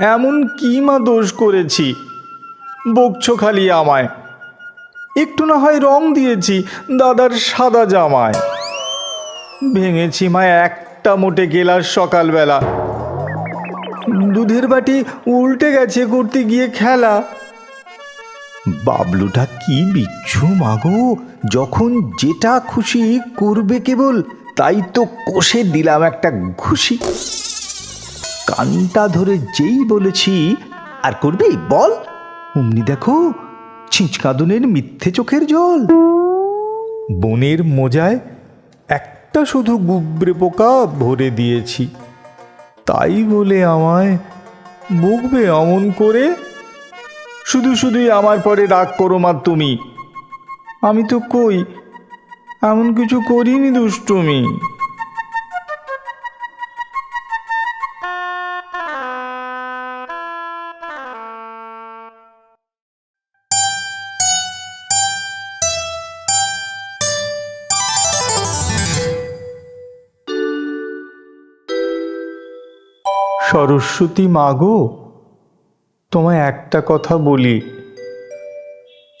এমন কি মা দোষ করেছি? বকছো খালি আমায়। একটু না হয় রং দিয়েছি দাদার সাদা জামায়। ভেঙেছি মা একটা মোটে গেলাস সকালবেলা। দুধের বাটি উল্টে গেছে করতে গিয়ে খেলা। বাবলুটা কি বিচ্ছু মাগো যখন যেটা খুশি করবে কেবল, তাই তো কষে দিলাম একটা ঘুষি। কানটা ধরে যেই বলেছি, আর করবি? বল। অমনি দেখো, ছিঁচকাদনের মিথ্যে চোখের জল। বনের মোজায় একটা শুধু গুবরে পোকা ভরে দিয়েছি। তাই বলে আমায় বকবে অমন করে? শুধু শুধুই আমার পরে রাগ করো মা তুমি। আমি তো কই, এমন কিছু করিনি দুষ্টুমি। সরস্বতী মাগো তোমায় একটা কথা বলি।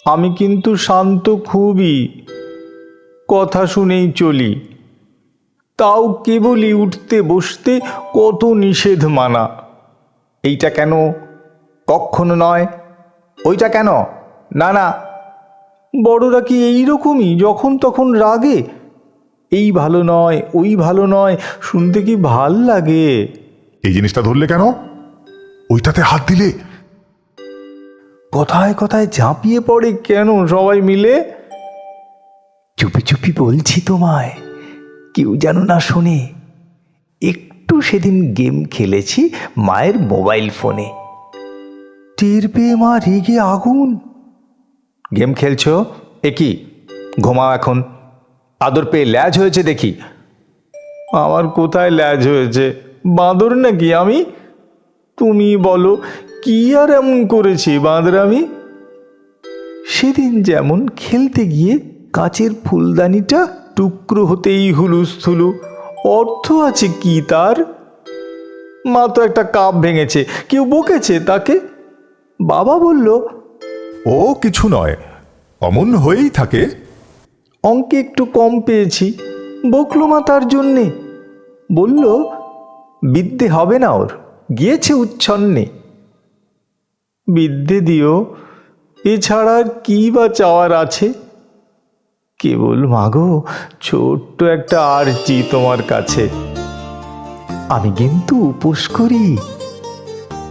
আমি কিন্তু শান্ত খুবই, কথা শুনেই চলি। তাও কেবলই উঠতে বসতে কত নিষেধ মানা। এইটা কেন? কখনো নয়। ওইটা কেন? না না। বড়রা কি এইরকমই, যখন তখন রাগে? এই ভালো নয়, ওই ভালো নয়, শুনতে কি ভালো লাগে? এই জিনিসটা ধরলে কেন? ওইটাতে হাত দিলে। কথায় কথায় ঝাঁপিয়ে পড়ে কেন সবাই মিলে? চুপি চুপি বলছি তোমায়, কেউ যেন না শোনে। একটু সেদিন গেম খেলেছি মায়ের মোবাইল ফোনে। টের পেয়ে মা রেগে আগুন। গেম খেলছো? এ কি? ঘুমাও এখন। আদর পেয়ে ল্যাজ হয়েছে দেখি। আমার কোথায় ল্যাজ হয়েছে? বাঁদর নাকি আমি? তুমি বলো কি আর এমন করেছি বাঁদর আমি? সেদিন যেমন খেলতে গিয়ে কাচের ফুলদানিটা টুকরো হতেই হুলুস্থুলু অর্থ আছে কি তার? মা তো একটা কাপ ভেঙেছে কেউ বকেছে তাকে? বাবা বলল ও কিছু নয় অমন হয়েই থাকে। অঙ্কে একটু কম পেয়েছি বকলো মা তার জন্যে। বলল বিদ্যে হবে না ওর, গিয়েছে উচ্ছন্নে। বিদ্যে দিও, এছাড়া কি বা চাওয়ার আছে? কেবল মাগো, ছোট্ট একটা আরজি তোমার কাছে। আমি কিন্তু উপোস করি,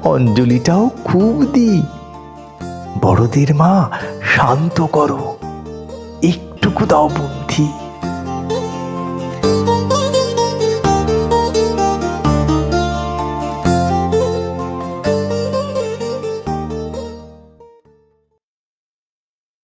অঞ্জলিটাও খুব দিই। বড়দের মা, শান্ত করো, একটুকু দাও বুদ্ধি।